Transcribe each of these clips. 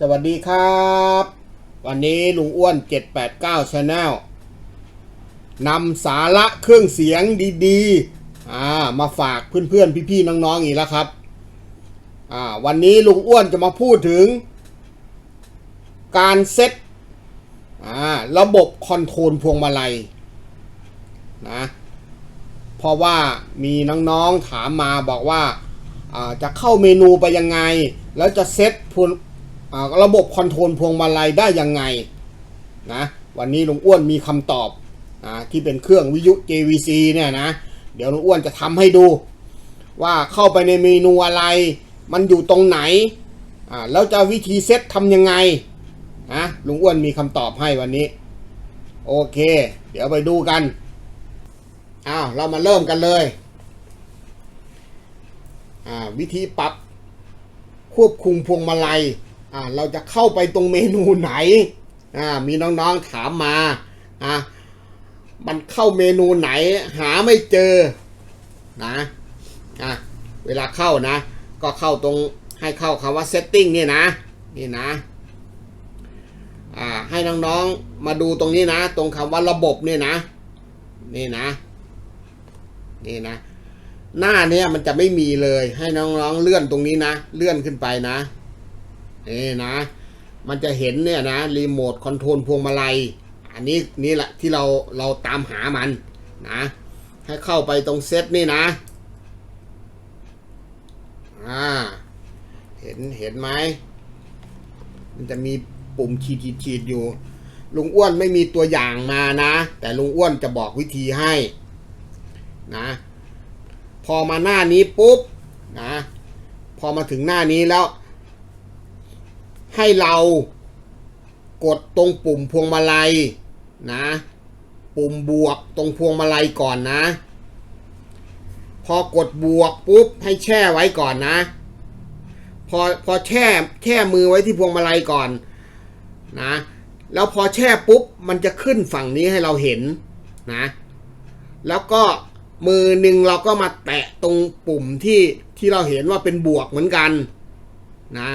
สวัสดีครับ วันนี้ลุงอ้วน 789 Channel นำสาระเครื่องเสียงดีๆอ่ามาฝากเพื่อนๆ พี่ๆ น้องๆ อีกแล้วครับอ่าวันนี้ลุงอ้วนจะมาพูดถึง การเซ็ตอ่าระบบคอนโทรลพวงมาลัยนะเพราะว่ามีน้องๆถามมาบอกว่าจะเข้าเมนูไปยังไง แล้วจะเซ็ตพวง ระบบคอนโทรลพวงมาลัยได้ยังไงนะวันนี้ลุงอ้วนมีคำตอบอที่เป็นเครื่องวิทยุ JVC เนี่ยนะเดี๋ยวลุงอ้วนจะทำให้ดู ว่าเข้าไปในเมนูอะไร มันอยู่ตรงไหนอ่าแล้วจะวิธีเซตทำยังไงนะลุงอ้วนมีคำตอบให้วันนี้ โอเค เดี๋ยวไปดูกันอ้าวเรามาเริ่มกันเลยอ่าวิธีปรับควบคุมพวงมาลัย อ่าเราจะเข้าไปตรงเมนูไหนอ่ามีน้องๆถามมาอ่ามันเข้าเมนูไหนหาไม่เจอนะอะเวลาเข้านะ ก็เข้าตรงให้เข้าคำว่า setting นี่นะนี่นะอ่าให้น้องๆมาดูตรงนี้นะ ตรงคำว่าระบบนี่นะ นี่นะนี่นะ หน้าเนี้ยมันจะไม่มีเลย ให้น้องๆเลื่อนตรงนี้นะ เลื่อนขึ้นไปนะ นี่นะ มันจะเห็นเนี่ยนะรีโมทคอนโทรลพวงมาลัย อันนี้นี่แหละที่เราเราตามหามันนะ ให้เข้าไปตรงเซตนี่นะ อ่า เห็นเห็นไหม มันจะมีปุ่มฉีดฉีดฉีดอยู่ ลุงอ้วนไม่มีตัวอย่างมานะ แต่ลุงอ้วนจะบอกวิธีให้นะ พอมาหน้านี้ปุ๊บนะ พอมาถึงหน้านี้แล้ว ให้เรากดตรงปุ่มพวงมาลัยนะ ปุ่มบวกตรงพวงมาลัยก่อนนะ พอกดบวกปุ๊บให้แช่ไว้ก่อนนะ พอพอแช่แช่มือไว้ที่พวงมาลัยก่อนนะ แล้วพอแช่ปุ๊บมันจะขึ้นฝั่งนี้ให้เราเห็นนะ แล้วก็มือหนึ่งเราก็มาแตะตรงปุ่มที่ที่เราเห็นว่าเป็นบวกเหมือนกันนะ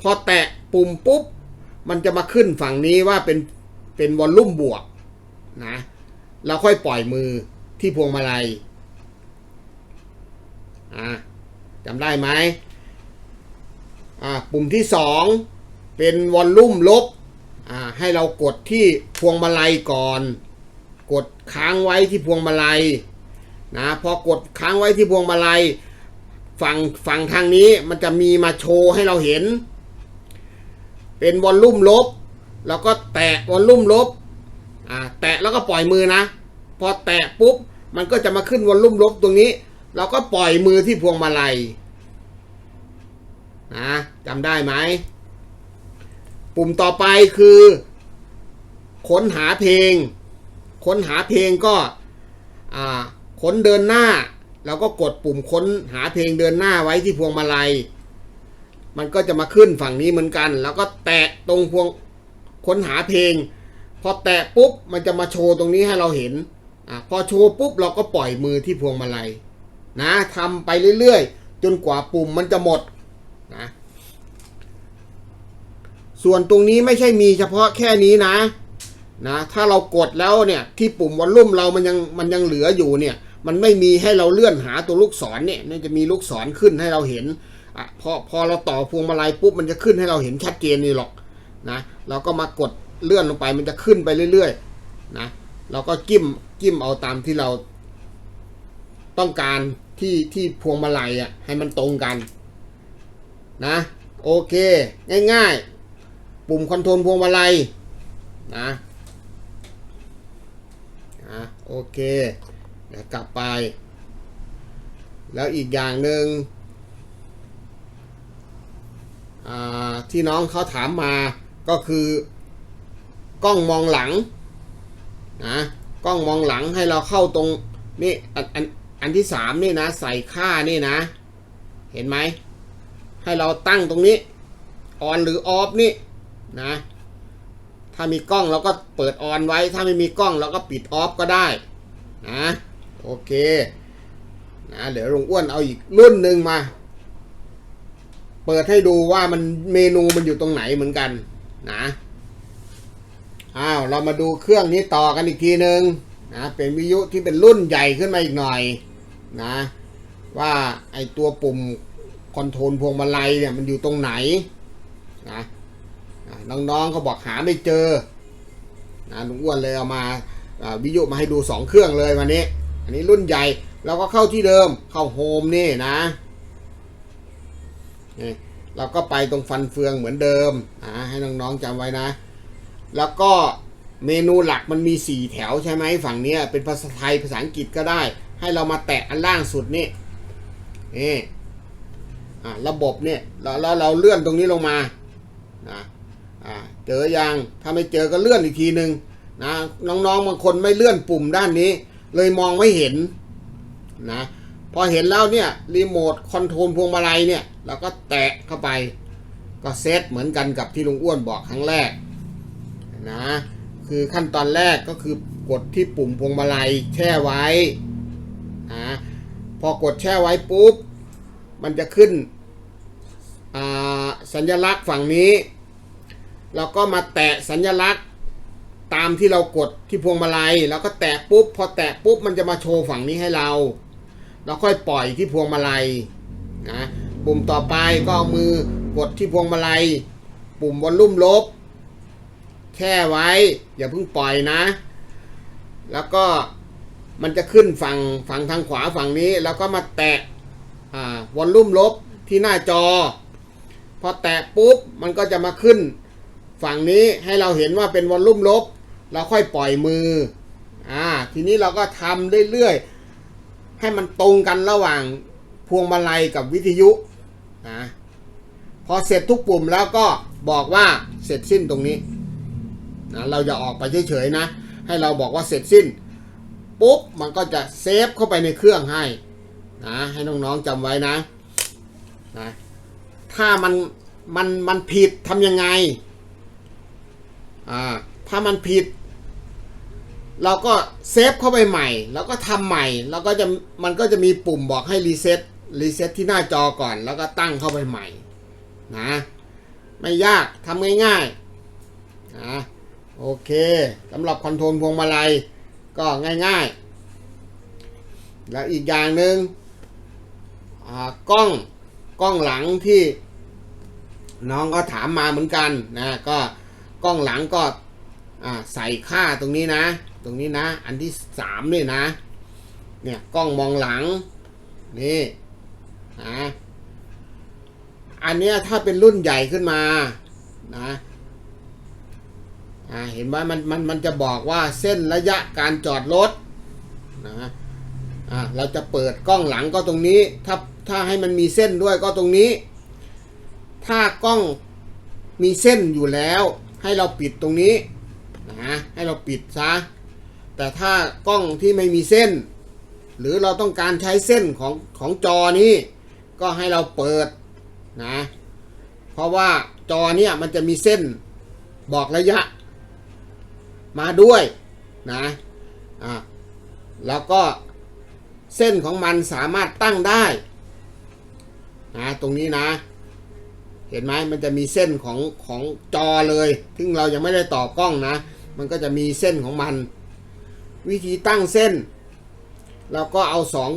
พอแตะปุ่มปุ๊บ มันจะมาขึ้นฝั่งนี้ว่าเป็นเป็นวอลลุ่มบวกนะเราค่อยปล่อยมือที่พวงมาลัยอ่าจำได้ไหมอ่าปุ่มที่สองเป็นวอลลุ่มลบอ่าให้เรากดที่พวงมาลัยก่อน กดค้างไว้ที่พวงมาลัยนะพอกดค้างไว้ที่พวงมาลัยฝั่งฝั่งทางนี้มันจะมีมาโชว์ให้เราเห็น เป็นวอลลุ่มลบ แล้วก็แตะวอลลุ่มลบอ่าแตะแล้วก็ปล่อยมือนะ พอแตะปุ๊บมันก็จะมาขึ้นวอลลุ่มลบตรงนี้ เราก็ปล่อยมือที่พวงมาลัยนะจำได้ไหม ปุ่มต่อไปคือ ค้นหาเพลง ค้นหาเพลงก็อ่าค้นเดินหน้า เราก็กดปุ่มค้นหาเพลงเดินหน้าไว้ที่พวงมาลัย มันก็จะมาขึ้นฝั่งนี้เหมือนกัน แล้วก็แตะตรงพวงค้นหาเพลง พอแตะปุ๊บมันจะมาโชว์ตรงนี้ให้เราเห็นอะพอโชว์ปุ๊บเราก็ปล่อยมือที่พวงมาลัยนะทำไปเรื่อยๆ จนกว่าปุ่มมันจะหมดนะส่วนตรงนี้ไม่ใช่มีเฉพาะแค่นี้นะนะถ้าเรากดแล้วเนี่ยที่ปุ่มวอลลุ่มเรามันยังมันยังเหลืออยู่เนี่ยมันไม่มีให้เราเลื่อนหาตัวลูกศรเนี่ยนี่จะมีลูกศรขึ้นให้เราเห็น อะพอพอเราต่อพวงมาลัยปุ๊บมันจะขึ้นให้เราเห็นชัดเจนนี่หรอกนะเราก็มากดเลื่อนลงไปมันจะขึ้นไปเรื่อยๆนะเราก็จิ้มจิ้มเอาตามที่เรา ต้องการที่ที่พวงมาลัยอะให้มันตรงกันนะโอเค ง่ายๆ ปุ่มคอนโทรลพวงมาลัยนะอะโอเค เดี๋ยวกลับไป แล้วอีกอย่างหนึ่งอ่า ที่น้องเขาถามมาก็คือกล้องมองหลังนะกล้องมองหลังให้เราเข้าตรงนี่อันอันอันที่สามนี่นะ ใส่ค่านี่นะ เห็นไหมให้เราตั้งตรงนี้ออนหรือออฟนี่นะ ถ้ามีกล้องเราก็เปิดออนไว้ ถ้าไม่มีกล้องเราก็ปิดออฟก็ได้นะโอเคนะเดี๋ยวลุงอ้วนเอาอีกรุ่นหนึ่งมา เปิดให้ดูว่ามันเมนูมันอยู่ตรงไหนเหมือนกันนะอ้าวเรามาดูเครื่องนี้ต่อกันอีกทีหนึ่งนะเป็นวิทยุที่เป็นรุ่นใหญ่ขึ้นมาอีกหน่อยนะว่าไอตัวปุ่มคอนโทรลพวงมาลัยเนี่ยมันอยู่ตรงไหนนะน้องๆเขาบอกหาไม่เจอนะลุงอ้วนเลยเอามาวิทยุมาให้ดูสองเครื่องเลยวันนี้ อันนี้รุ่นใหญ่เราก็เข้าที่เดิมเข้าโฮมนี่นะ เราก็ไปตรงฟันเฟืองเหมือนเดิมอ่าให้น้องๆจำไว้นะ แล้วก็เมนูหลักมันมีสี่แถวใช่ไหมฝั่งนี้เป็นภาษาไทยภาษาอังกฤษก็ได้ ให้เรามาแตะอันล่างสุดนี่นี่อ่าระบบเนี่ยแล้วแล้วเราเลื่อนตรงนี้ลงมานะอ่าเจอยังถ้าไม่เจอก็เลื่อนอีกทีหนึ่งนะน้องๆบางคนไม่เลื่อนปุ่มด้านนี้ เลยมองไม่เห็นนะ พอเห็นแล้วเนี่ยรีโมทคอนโทรลพวงมาลัยเนี่ยเราก็แตะเข้าไป ก็เซตเหมือนกันกับที่ลุงอ้วนบอกครั้งแรกนะคือขั้นตอนแรกก็คือกดที่ปุ่มพวงมาลัยแช่ไว้นะพอกดแช่ไว้ปุ๊บ มันจะขึ้นสัญลักษณ์ฝั่งนี้ เราก็มาแตะสัญลักษณ์ตามที่เรากดที่พวงมาลัย แล้วก็แตะปุ๊บ พอแตะปุ๊บมันจะมาโชว์ฝั่งนี้ให้เรา เราค่อยปล่อยที่พวงมาลัยนะปุ่มต่อไปก็เอามือกดที่พวงมาลัย ปุ่มวอลลุ่มลบแช่ไว้ อย่าเพิ่งปล่อยนะ แล้วก็มันจะขึ้นฝั่งฝั่งทางขวาฝั่งนี้ แล้วก็มาแตะวอลลุ่มลบที่หน้าจอ พอแตะปุ๊บมันก็จะมาขึ้น ฝั่งนี้ให้เราเห็นว่าเป็นวอลลุ่มลบ เราค่อยปล่อยมืออ่าทีนี้เราก็ทำเรื่อยๆ ให้มันตรงกันระหว่างพวงมาลัยกับวิทยุนะพอเสร็จทุกปุ่มแล้วก็บอกว่าเสร็จสิ้นตรงนี้นะเราจะออกไปเฉยๆนะ ให้เราบอกว่าเสร็จสิ้นปุ๊บมันก็จะเซฟเข้าไปในเครื่องให้นะให้น้องๆจำไว้นะนะถ้ามันมันมันผิดทำยังไงอ่าถ้ามันผิด เราก็เซฟเข้าไปใหม่ แล้วก็ทำใหม่ แล้วก็จะมันก็จะมีปุ่มบอกให้รีเซ็ตรีเซ็ตที่หน้าจอก่อน แล้วก็ตั้งเข้าไปใหม่นะไม่ยากทำง่ายๆนะโอเคสำหรับคอนโทรลพวงมาลัยก็ง่ายๆ แล้วอีกอย่างหนึ่งอ่ากล้องกล้องหลังที่น้องก็ถามมาเหมือนกันนะก็กล้องหลังก็อ่าใส่ค่าตรงนี้นะ รงนี้นะ อันที่สามนี่นะ เนี่ยกล้องมองหลัง นี่นะอันเนี้ยถ้าเป็นรุ่นใหญ่ขึ้นมานะเห็นไหมมันมันมันจะบอกว่าเส้นระยะการจอดรถนะเราจะเปิดกล้องหลังก็ตรงนี้ ถ้าถ้าให้มันมีเส้นด้วยก็ตรงนี้ ถ้ากล้องมีเส้นอยู่แล้ว ให้เราปิดตรงนี้นะให้เราปิดซะ แต่ถ้ากล้องที่ไม่มีเส้น หรือเราต้องการใช้เส้นของของจอนี้ ก็ให้เราเปิดนะเพราะว่าจอเนี่ยมันจะมีเส้นบอกระยะ มาด้วยนะอ่าแล้วก็เส้นของมันสามารถตั้งได้นะตรงนี้นะ เห็นไหมมันจะมีเส้นของของจอเลย ซึ่งเรายังไม่ได้ต่อกล้องนะ มันก็จะมีเส้นของมัน วิธีตั้งเส้น เราก็เอาสอง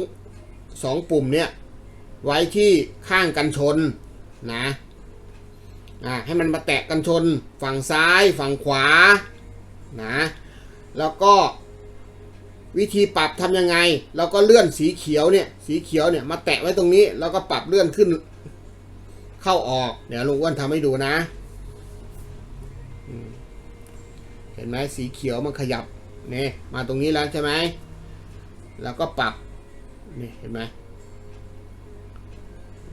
สองปุ่มเนี่ยไว้ที่ข้างกันชนนะอ่าให้มันมาแตะกันชนฝั่งซ้ายฝั่งขวานะแล้วก็วิธีปรับทำยังไง เราก็เลื่อนสีเขียวเนี่ยสีเขียวเนี่ยมาแตะไว้ตรงนี้ แล้วก็ปรับเลื่อนขึ้นเข้าออก เดี๋ยวลุงอ้วนทำให้ดูนะ เห็นไหมสีเขียวมันขยับ นี่ยมาตรงนี้แล้วใช่ไหมแล้วก็ปรับนี่เห็นไหม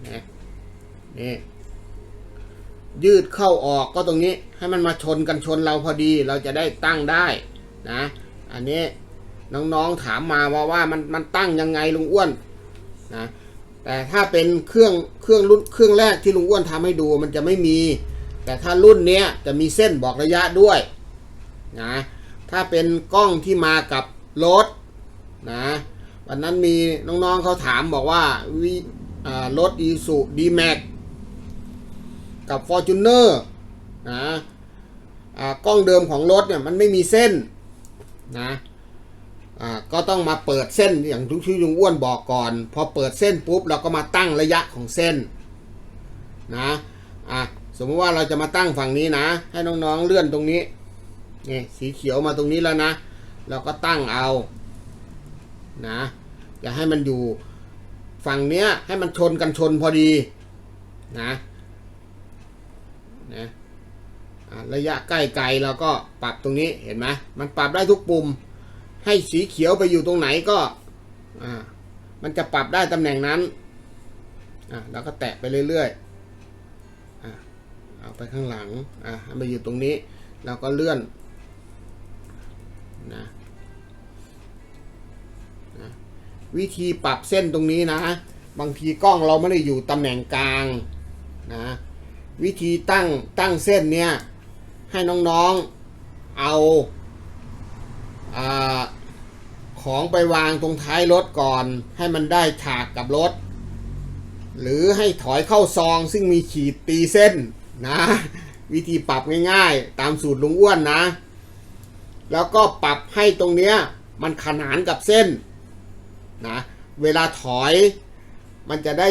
นี่นี่ยืดเข้าออกก็ตรงนี้ให้มันมาชนกันชนเราพอดีเราจะได้ตั้งได้นะอันนี้น้องๆถามมาว่าว่ามันมันตั้งยังไงลุงอ้วนนะแต่ถ้าเป็นเครื่องเครื่องรุ่นเครื่องแรกที่ลุงอ้วนทำให้ดูมันจะไม่มี แต่ถ้ารุ่นเนี้ยจะมีเส้นบอกระยะด้วยนะ ถ้าเป็นกล้องที่มากับรถนะวันนั้นมีน้องๆเขาถามบอกว่าวิรถอีสุดีแม็กกับ f o r t u n e r นะอ่ากล้องเดิมของรถเนี่ยมันไม่มีเส้นนะก็ต้องมาเปิดเส้นอย่างทุกที่ลุงอ้วนบอกก่อน พอเปิดเส้นปุ๊บเราก็มาตั้งระยะของเส้นนะะสมมติว่าเราจะมาตั้งฝั่งนี้นะ ให้น้องๆเลื่อนตรงนี้ นี่สีเขียวมาตรงนี้แล้วนะ เราก็ตั้งเอานะอย่าให้มันอยู่ฝั่งเนี้ยให้มันชนกันชนพอดีนะนะระยะใกล้ไกลเราก็ปรับตรงนี้เห็นไหมมันปรับได้ทุกปุ่ม ให้สีเขียวไปอยู่ตรงไหนก็มันจะปรับได้ตำแหน่งนั้นเราก็แตะไปเรื่อยๆอเอาไปข้างหลังอะให้มาอยู่ตรงนี้ เราก็เลื่อน นะนะวิธีปรับเส้นตรงนี้นะ บางทีกล้องเราไม่ได้อยู่ตำแหน่งกลางนะวิธีตั้งตั้งเส้นเนี่ย ให้น้องๆเอาอาของไปวางตรงท้ายรถก่อน ให้มันได้ฉากกับรถ หรือให้ถอยเข้าซองซึ่งมีขีดตีเส้นนะ วิธีปรับง่ายๆ ตามสูตรลุงอ้วนนะ แล้วก็ปรับให้ตรงเนี้ยมันขนานกับเส้นนะเวลาถอยมันจะได้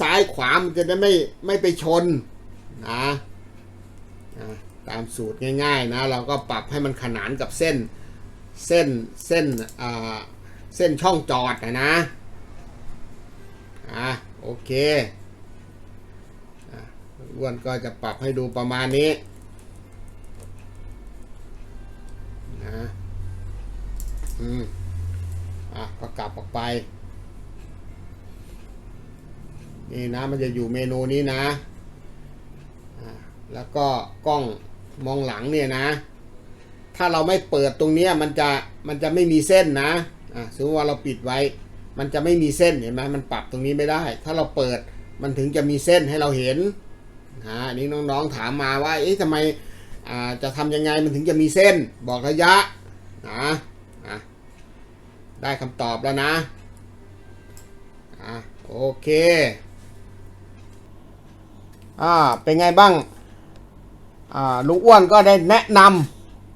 ซ้ายขวามันจะได้ไม่ไม่ไปชนนะตามสูตรง่ายๆนะเราก็ปรับให้มันขนานกับเส้นเส้นเส้นเส้นช่องจอดนะนะอะโอเคอ้วนก็จะปรับให้ดูประมาณนี้ นะอืมอะก็กลับออกไป นี่นะมันจะอยู่เมนูนี้นะอะแล้วก็กล้องมองหลังเนี่ยนะ ถ้าเราไม่เปิดตรงเนี้ยมันจะมันจะไม่มีเส้นนะอะสมมติว่าเราปิดไว้ มันจะไม่มีเส้นเห็นไหมมันปรับตรงนี้ไม่ได้ ถ้าเราเปิดมันถึงจะมีเส้นให้เราเห็นนะอันนี้น้องๆถามมาว่าเอ๊ะทำไม จะทำยังไงมันถึงจะมีเส้นบอกระยะนะอะได้คำตอบแล้วนะอะโอเคอ่าเป็นไงบ้างอ่าลุงอ้วนก็ได้แนะน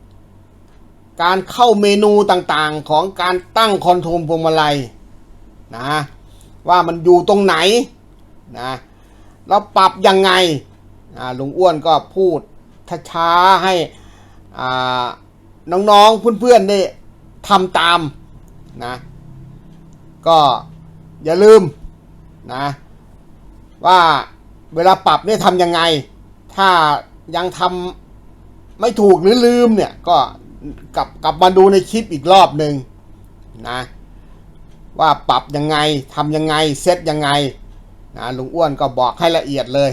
ำการเข้าเมนูต่างๆของการตั้งคอนโทรลพวงมาลัยนะว่ามันอยู่ตรงไหนนะแล้วปรับยังไงอ่าลุงอ้วนก็พูด ช้าๆให้น้องๆเพื่อนๆได้ทำตามนะก็อย่าลืมนะว่าเวลาปรับเนี่ยทำยังไง ถ้ายังทำไม่ถูกหรือลืมเนี่ยก็กลับกลับมาดูในคลิปอีกรอบหนึ่งนะว่าปรับยังไงทำยังไงเซตยังไงนะลุงอ้วนก็บอกให้ละเอียดเลย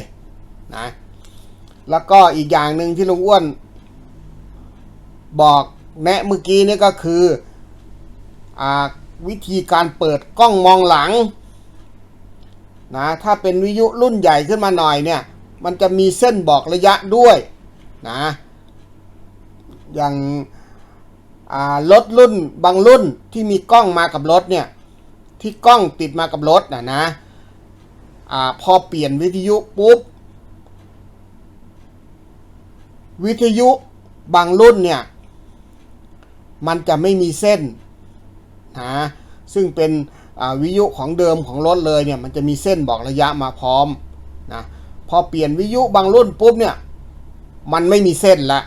นะ แล้วก็อีกอย่างหนึ่งที่ลุงอ้วน บอกแนะเมื่อกี้นี่ก็คืออวิธีการเปิดกล้องมองหลังนะถ้าเป็นวิทยุรุ่นใหญ่ขึ้นมาหน่อยเนี่ยมันจะมีเส้นบอกระยะด้วยนะอย่างรถรุ่นบางรุ่นที่มีกล้องมากับรถเนี่ยที่กล้องติดมากับรถนะนะอพอเปลี่ยนวิทยุปุ๊บ วิทยุบางรุ่นเนี่ย มันจะไม่มีเส้นนะซึ่งเป็นวิทยุของเดิมของรถเลยเนี่ยมันจะมีเส้นบอกระยะมาพร้อมนะพอเปลี่ยนวิทยุบางรุ่นปุ๊บเนี่ยมันไม่มีเส้นละ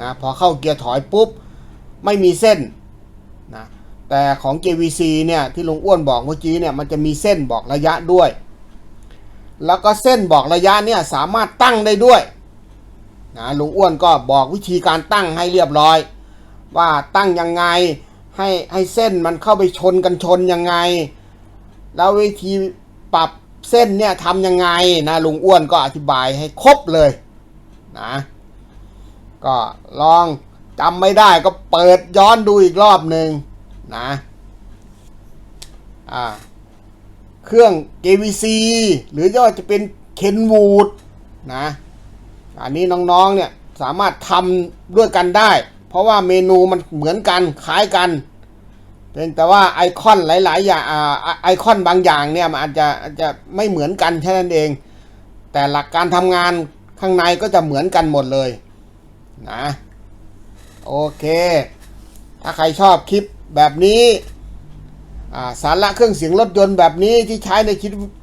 นะพอเข้าเกียร์ถอยปุ๊บไม่มีเส้นนะแต่ของ JVC เนี่ยที่ลุงอ้วนบอกเมื่อกี้เนี่ยมันจะมีเส้นบอกระยะด้วย แล้วก็เส้นบอกระยะเนี่ยสามารถตั้งได้ด้วย นะลุงอ้วนก็บอกวิธีการตั้งให้เรียบร้อย ว่าตั้งยังไงให้ให้เส้นมันเข้าไปชนกันชนยังไง แล้ววิธีปรับเส้นเนี่ยทำยังไงนะลุงอ้วนก็อธิบายให้ครบเลยนะก็ลองจำไม่ได้ก็เปิดย้อนดูอีกรอบหนึ่งนะอ่าเครื่อง JVC หรือย่อจะเป็นเคนวูดนะ อันนี้น้องๆเนี่ยสามารถทำด้วยกันได้ เพราะว่าเมนูมันเหมือนกันคล้ายกันเพียงแต่ว่าไอคอนหลาย ๆ อย่างไอคอนบางอย่างเนี่ยมันอาจจะอาจจะไม่เหมือนกันแค่นั้นเอง แต่หลักการทำงานข้างในก็จะเหมือนกันหมดเลยนะโอเค ถ้าใครชอบคลิปแบบนี้สาระเครื่องเสียงรถยนต์แบบนี้ที่ใช้ใน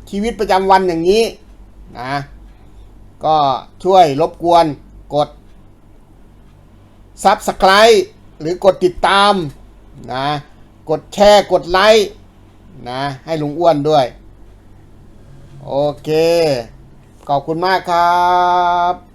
ชีวิตประจำวันอย่างนี้นะ ก็ช่วยรบกวนกด Subscribe หรือกดติดตามนะกดแชร์กดไลค์นะให้ลุงอ้วนด้วย โอเค ขอบคุณมากครับ